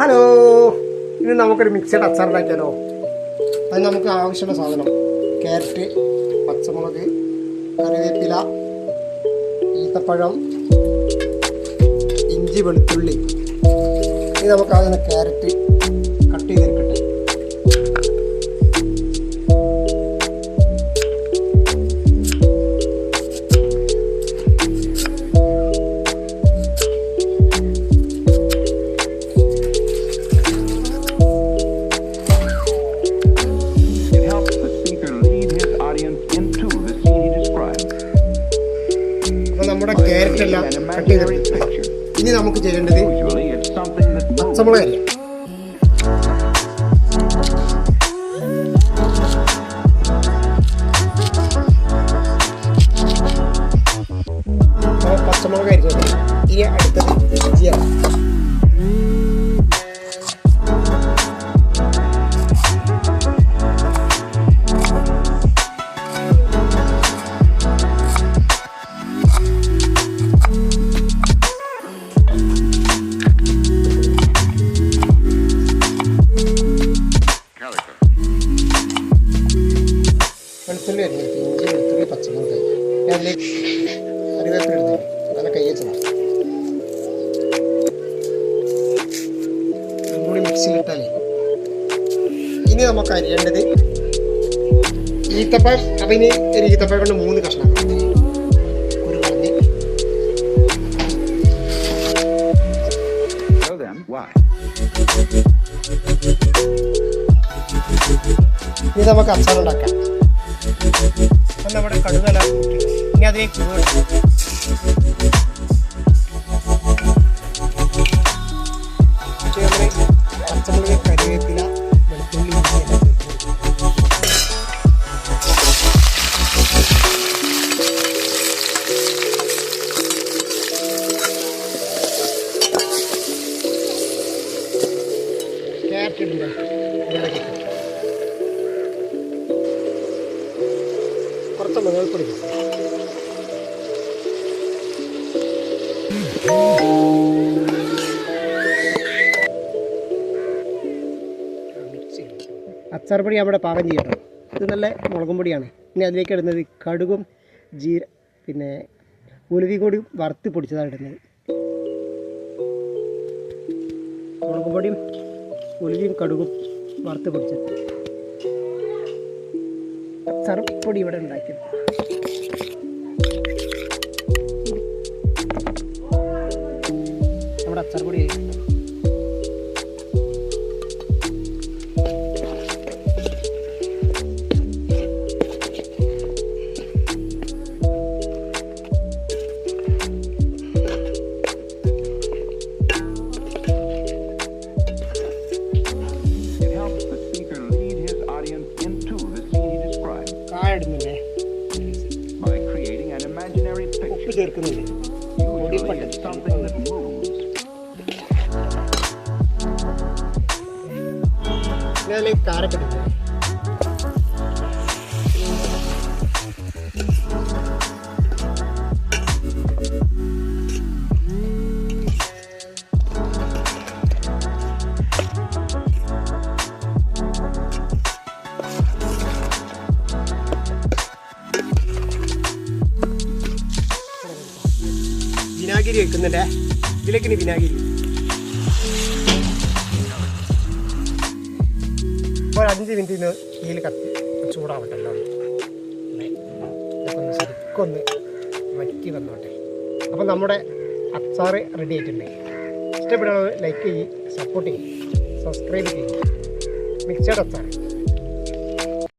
Hello ഇനി നമുക്കൊരു mixed അച്ചാർ അത് നമുക്ക് ആവശ്യമുള്ള സാധനം. ക്യാരറ്റ് പച്ചമുളക് കറിവേപ്പില ഈത്തപ്പഴം ഇഞ്ചി വെളുത്തുള്ളി. ഇനി നമുക്ക് അതിന് ക്യാരറ്റ് നമ്മുടെ ക്യാരറ്റ് എല്ലാം കട്ട് ചെയ്തിട്ടുണ്ട് ഇനി നമുക്ക് ചെയ്യേണ്ടത്. പച്ചമുളക് അരിയാം പച്ചമുളക് ഇനി അടുത്തത് വെളുത്തുള്ളി അരിഞ്ഞിട്ട് ഇഞ്ചി വെളുത്തുള്ളി പച്ചമുളക്. അതിലേക്ക് കറിവേപ്പില ഇടുന്നത് നല്ല കൈ വെച്ചതാണ് ഇതും കൂടി മിക്സിയിലിട്ടാലേ ഇനി നമുക്ക് അരിയേണ്ടത് ഈത്തപ്പഴം. അപ്പം ഇനി ഒരു ഈത്തപ്പഴം കൊണ്ട് മൂന്ന് കഷ്ണം ഒരു കളഞ്ഞ്? ഇനി നമുക്ക് അച്ചാർ ഉണ്ടാക്കാം അപ്പം നമ്മുടെ കടുകല ഇനി അതിലേക്ക് കുരുവിടാം പച്ചമുളക് കറിവേപ്പില കുറച്ച് മഞ്ഞൾപ്പൊടി അച്ചാർ പൊടി അവിടെ പാകം ചെയ്യണം ഇത് നല്ല മുളകും പൊടിയാണ്. ഇനി അതിലേക്ക് ഇടുന്നത് കടുകും ജീര പിന്നെ ഉലുവി കൂടി വറുത്ത് പൊടിച്ചതാണ് ഇടുന്നത്. മുളകും പൊടിയും ഉലുവിയും കടുകും വറുത്ത് പൊടിച്ചത്. അച്ചാർപ്പൊടി ഇവിടെ ഉണ്ടാക്കിയത് നമ്മുടെ അച്ചാർപ്പൊടി It ചേർക്കുന്നില്ലേ? Usually, വിനാഗിരി വെക്കുന്നുണ്ടേ ഇതിലേക്ക് ഇനി വിനാഗിരി. ഒരു അഞ്ച് മിനിറ്റ് തീയിൽ കത്തി. ചൂടാവട്ടല്ലോ ഒന്ന് ശരിക്കൊന്ന് വറ്റി വന്നോട്ടെ. അപ്പം നമ്മുടെ അച്ചാറ് റെഡി ആയിട്ടുണ്ട്. ഇഷ്ടപ്പെടുന്നത് ലൈക്ക് ചെയ്യും സപ്പോർട്ട് ചെയ്യും സബ്സ്ക്രൈബ് ചെയ്യും. മിക്സഡ് അച്ചാർ.